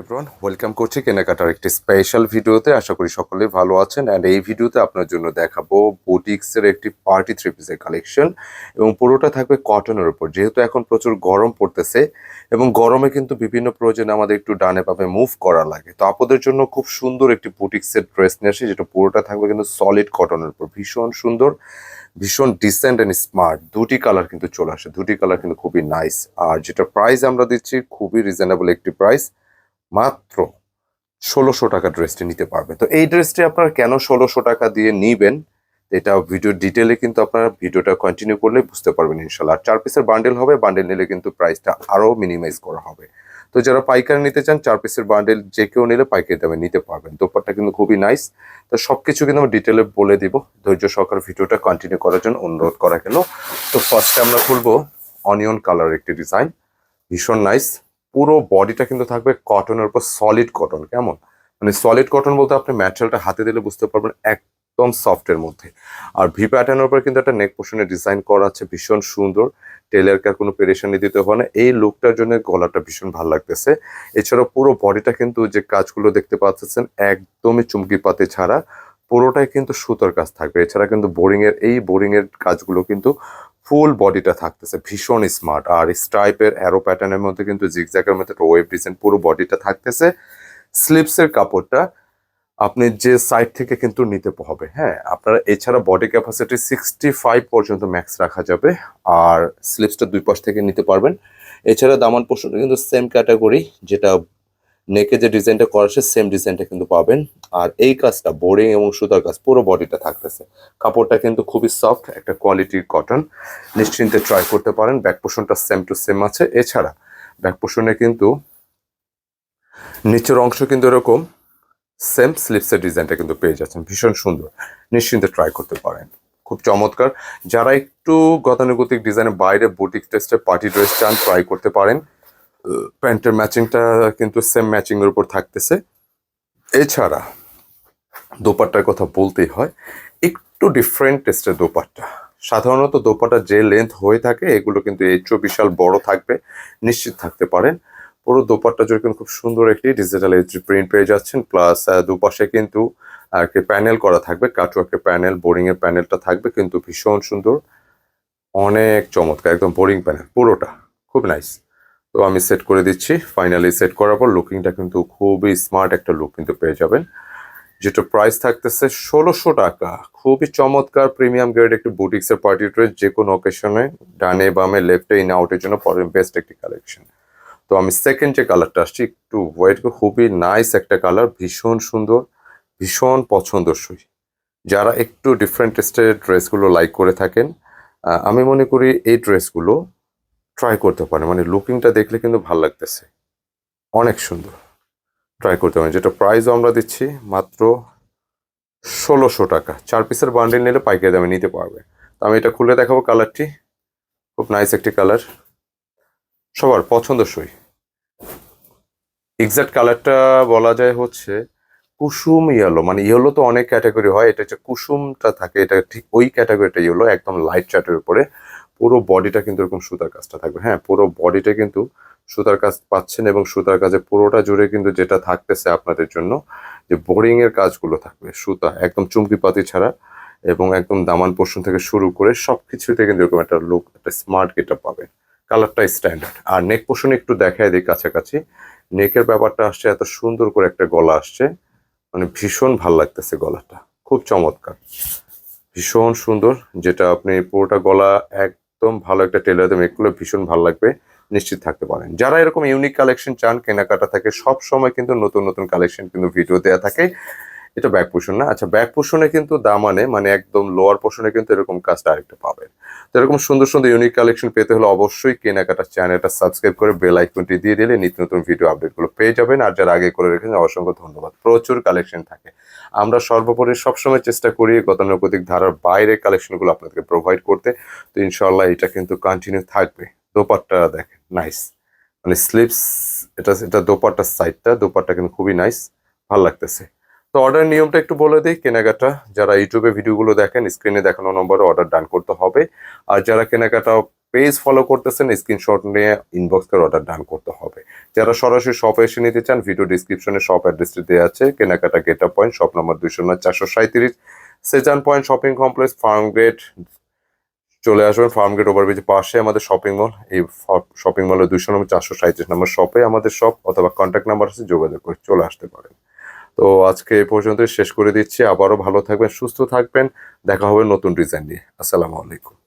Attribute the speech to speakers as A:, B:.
A: Everyone welcome করছি কেনাকাটার একটি স্পেশাল ভিডিওতে আশা করি সকলেই ভালো আছেন। অ্যান্ড এই ভিডিওতে আপনার জন্য দেখাবো বুটিক্সের একটি পার্টি থ্রি পিসের কালেকশন এবং পুরোটা থাকবে কটনের উপর। যেহেতু এখন প্রচুর গরম পড়তেছে এবং গরমে কিন্তু বিভিন্ন প্রয়োজনে আমাদের একটু ডানে পাবে মুভ করা লাগে। তো আপনাদের জন্য খুব সুন্দর একটি বুটিক্সের ড্রেস নিয়ে আসি যেটা পুরোটা থাকবে কিন্তু সলিড কটনের উপর। ভীষণ সুন্দর, ভীষণ ডিসেন্ট অ্যান্ড স্মার্ট দুটি কালার কিন্তু চলে আসে। দুটি কালার কিন্তু খুবই নাইস আর যেটা প্রাইস আমরা দিচ্ছি, খুবই রিজনেবল একটি প্রাইস মাত্র ষোলোশো টাকা ড্রেসটি নিতে পারবেন তো এই ড্রেসটি আপনারা কেন ষোলোশো টাকা দিয়ে নিবেন? এটা ভিডিও ডিটেলে কিন্তু আপনারা ভিডিওটা কন্টিনিউ করলে বুঝতে পারবেন ইনশাল্লাহ চার পিসের বান্ডেল হবে বান্ডেল নিলে কিন্তু প্রাইসটা আরও মিনিমাইজ করা হবে। তো যারা পাইকারি নিতে চান, চার পিসের বান্ডেল যে কেউ নিলে পাইকারি দামে নিতে পারবেন। দোপারটা কিন্তু খুবই নাইস তো সব কিছু কিন্তু আমরা ডিটেলে বলে দিব। ধৈর্য সহকার ভিডিওটা কন্টিনিউ করার জন্য অনুরোধ করা গেল। তো ফার্স্টে আমরা খুলবো অনিয়ন কালার একটি ডিজাইন ভীষণ নাইস পুরো বডিটা কিন্তু থাকবে কটনের উপর সলিড কটন কেমন? মানে সলিড কটন বলতে আপনি ম্যাটেরিয়ালটা হাতে দিলে বুঝতে পারবেন একদম সফটের মধ্যে। আর ভি প্যাটার্নের উপর কিন্তু একটা নেক পোর্শনে ডিজাইন করা আছে, ভীষণ সুন্দর। টেলারকে কোনো পেরেশানি দিতে হয় না। এই লুকটার জন্য গলাটা ভীষণ ভালো লাগতেছে। এছাড়াও পুরো বডিটা কিন্তু যে কাজগুলো দেখতে পাচ্ছেন, একদমই চুমকি পাতে ছাড়া পুরোটাই কিন্তু সুতোর কাজ থাকবে। এছাড়া কিন্তু বোরিং এর এই বোরিং এর কাজগুলো কিন্তু ফুল বডিটা থাকতেছে। ভীষণ স্মার্ট। আর স্ট্রাইপের অ্যারো প্যাটার্নের মধ্যে কিন্তু জিগজ্যাগের মধ্যে একটা ওয়েব ডিজাইন পুরো বডিটা থাকতেছে। স্লিপসের কাপড়টা আপনি যে সাইড থেকে কিন্তু নিতে হবে হ্যাঁ? আপনারা এছাড়া বডি ক্যাপাসিটি সিক্সটি ফাইভ পর্যন্ত ম্যাক্স রাখা যাবে। আর স্লিপসটা দুই পাশ থেকে নিতে পারবেন। এছাড়া দামান পোষণ কিন্তু সেম ক্যাটাগরি যেটা নেকে যে ডিজাইনটা করা সেম ডিজাইনটা কিন্তু পাবেন। আর এই কাজটা বোরিং এবং সুতার কাজ, পুরো বডিটা থাকতেছে। কাপড়টা কিন্তু খুবই সফট একটা কোয়ালিটির কটন নিশ্চিন্তে ট্রাই করতে পারেন ব্যাক পোষণটা সেম টু সেম আছে। এছাড়া ব্যাক পোষণে কিন্তু নিচের অংশ কিন্তু এরকম সেম স্লিপসের ডিজাইনটা কিন্তু পেয়ে যাচ্ছেন। ভীষণ সুন্দর। নিশ্চিন্তে ট্রাই করতে পারেন। খুব চমৎকার। যারা একটু গতানুগতিক ডিজাইনের বাইরে বুটিক টেস্টে পার্টি ড্রেস চান ট্রাই করতে পারেন। প্যান্টের ম্যাচিংটা কিন্তু সেম ম্যাচিংয়ের উপর থাকতেছে। এছাড়া দোপাট্টার কথা বলতেই হয়, একটু ডিফারেন্ট টেস্টের দোপাট্টা। সাধারণত দোপাটা যে লেন্থ হয়ে থাকে, এগুলো কিন্তু এর চেয়েও বিশাল বড় থাকবে, নিশ্চিত থাকতে পারেন। পুরো দোপাট্টা জুড়ে কিন্তু খুব সুন্দর একটি ডিজিটাল এইচ প্রিন্ট পেয়ে যাচ্ছেন প্লাস দুপাশে কিন্তু একটি প্যানেল করা থাকবে কাটওয়ার্কের প্যানেল বোরিং এর প্যানেলটা থাকবে, কিন্তু ভীষণ সুন্দর। অনেক চমৎকার, একদম বোরিং প্যানেল পুরোটা, খুব নাইস তো আমি সেট করে দিচ্ছি ফাইনালি সেট করার পর লুকিংটা কিন্তু খুবই স্মার্ট একটা লুক কিন্তু পেয়ে যাবেন। যেটা প্রাইস থাকতেছে ষোলোশো টাকা। খুবই চমৎকার প্রিমিয়াম গ্রেড একটি বুটিক্সের পার্টি ড্রেস যে কোনো অকেশনে ডানে বামে লেফটে ইন আউটের জন্য বেস্ট একটি কালেকশন তো আমি সেকেন্ড যে কালারটা আসছি, একটু হোয়াইট খুবই নাইস একটা কালার ভীষণ সুন্দর, ভীষণ পছন্দসই। যারা একটু ডিফারেন্ট টেস্টের ড্রেসগুলো লাইক করে থাকেন আমি মনে করি এই ড্রেসগুলো ট্রাই করতে পারেন। মানে লুকিংটা দেখলে কিন্তু ভালো লাগতেছে। অনেক সুন্দর। ট্রাই করতে পারেন। যেটা প্রাইসও আমরা দিচ্ছি মাত্র ষোলোশো টাকা। চার পিসের বান্ডেল নিলে পাইকারি দামে নিতে পারবে। তো আমি এটা খুলে দেখাবো কালারটি খুব নাইস একটি কালার সবার পছন্দসই। এক্স্যাক্ট কালারটা বলা যায় হচ্ছে কুসুম ইয়েলো মানে ইয়েলো তো অনেক ক্যাটাগরি হয়। এটা হচ্ছে কুসুমটা থাকে। এটা ঠিক ওই ক্যাটাগরিটা ইয়েলো একদম লাইট চার্টের উপরে। পুরো বডিটা কিন্তু এরকম সুতার কাজটা থাকবে। হ্যাঁ পুরো বডিটা কিন্তু সুতার কাজ পাচ্ছেন এবং সুতার কাজে পুরোটা জুড়ে কিন্তু যেটা থাকতেছে আপনাদের জন্য, যে বোরিং এর কাজগুলো থাকবে। সুতা একদম চুমকি পাতি ছাড়া এবং একদম দামান পোর্শন থেকে শুরু করে সবকিছুতে কিন্তু এরকম একটা লুক একটা স্মার্ট গেটা পাবেন। কালারটা স্ট্যান্ডার্ড আর নেক পোর্শন একটু দেখায় দিই কাছাকাছি। নেকের ব্যাপারটা আসছে, এত সুন্দর করে একটা গলা আসছে। মানে ভীষণ ভালো লাগতেছে গলাটা। খুব চমৎকার। ভীষণ সুন্দর, যেটা আপনি পুরোটা গলা একদম ভালো একটা টেলার মেক করলে ভীষণ ভালো লাগবে। নিশ্চিত থাকতে পারেন। যারা এরকম ইউনিক কালেকশন চান, কেনাকাটা থাকে সব সময় কিন্তু নতুন নতুন কালেকশন কিন্তু ভিডিও দেওয়া থাকে। এটা ব্যাক পোষণ না? আচ্ছা ব্যাক পোষণে কিন্তু দামানে মানে একদম লোয়ার পোষণে কিন্তু এরকম কাজটা আরেকটা পাবেন। তো এরকম সুন্দর সুন্দর ইউনিক কালেকশন পেতে হলে অবশ্যই কেনাকাটার চ্যানেলটা সাবস্ক্রাইব করে বেল আইকনটি দিয়ে দিলে নিত্য নতুন ভিডিও আপডেটগুলো পেয়ে যাবেন। আর যারা আগে করে রেখেছেন, অসংখ্য ধন্যবাদ। প্রচুর কালেকশন থাকে। আমরা সর্বোপরি সবসময় চেষ্টা করি গতানুগতিক ধারার বাইরে কালেকশনগুলো আপনাদেরকে প্রোভাইড করতে। তো ইনশাল্লাহ এটা কিন্তু কন্টিনিউ থাকবে। দোপাট্টা দেখেন। নাইস মানে স্লিপস এটা এটা দোপাট্টার সাইডটা দোপাট্টা কিন্তু খুবই নাইস ভালো লাগতেছে। তো অর্ডার নিয়মটা একটু বলে দিই, কেনাকাটা, যারা ইউটিউবে ভিডিওগুলো দেখেন স্ক্রিনে দেখানো নম্বরে অর্ডার ডান করতে হবে। আর যারা কেনাকাটা পেজ ফলো করতেছেন স্ক্রিনশট নিয়ে ইনবক্স করে অর্ডার ডান করতে হবে। যারা সরাসরি শপে এসে নিতে চান ভিডিও ডিসক্রিপশনে শপ অ্যাড্রেসটি দেওয়া আছে, কেনাকাটা গেট পয়েন্ট শপ নম্বর দুইশো নয় চারশো সাঁত্রিশ Sezan point shopping complex farm gate চলে আসবেন ফার্ম গেট ওভারব্রিজ পাশে আমাদের শপিং মল এই শপিং মলের দুইশো নম্বর, চারশো সাঁত্রিশ নম্বর শপে আমাদের শপ অথবা কন্ট্যাক্ট নাম্বার আছে, যোগাযোগ করে চলে আসতে পারেন। তো আজকে এ পর্যন্তই শেষ করে দিচ্ছি। আবারও ভালো থাকবেন, সুস্থ থাকবেন। দেখা হবে নতুন ডিজাইন নিয়ে। আসসালামু আলাইকুম।